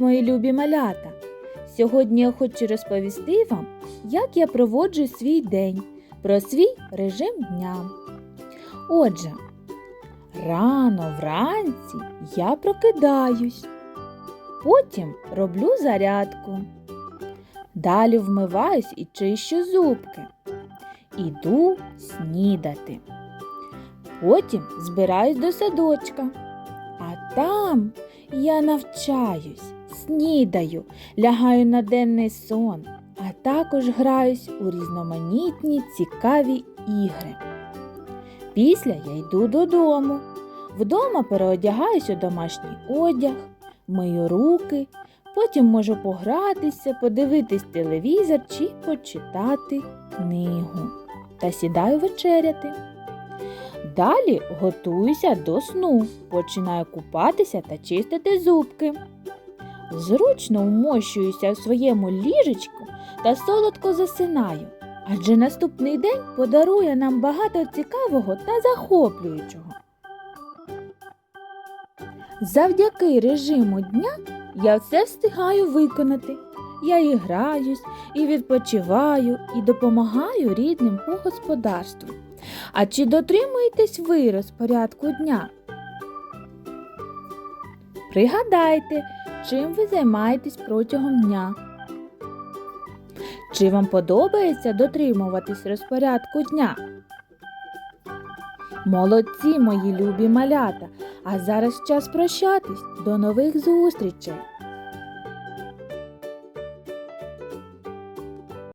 Привіт, мої любі малята! Сьогодні я хочу розповісти вам, як я проводжу свій день, про свій режим дня. Отже, рано вранці я прокидаюсь, потім роблю зарядку. Далі вмиваюсь і чищу зубки. Іду снідати. Потім збираюсь до садочка. А там я навчаюсь, снідаю, лягаю на денний сон, а також граюсь у різноманітні цікаві ігри. Після я йду додому. Вдома переодягаюсь у домашній одяг, мию руки, потім можу погратися, подивитись телевізор чи почитати книгу та сідаю вечеряти. Далі готуюся до сну, починаю купатися та чистити зубки. Зручно вмощуюся в своєму ліжечку та солодко засинаю, адже наступний день подарує нам багато цікавого та захоплюючого. Завдяки режиму дня я все встигаю виконати. Я і граюсь, і відпочиваю, і допомагаю рідним по господарству. А чи дотримуєтесь ви розпорядку дня? Пригадайте, чим ви займаєтесь протягом дня. Чи вам подобається дотримуватись розпорядку дня? Молодці, мої любі малята! А зараз час прощатись. До нових зустрічей!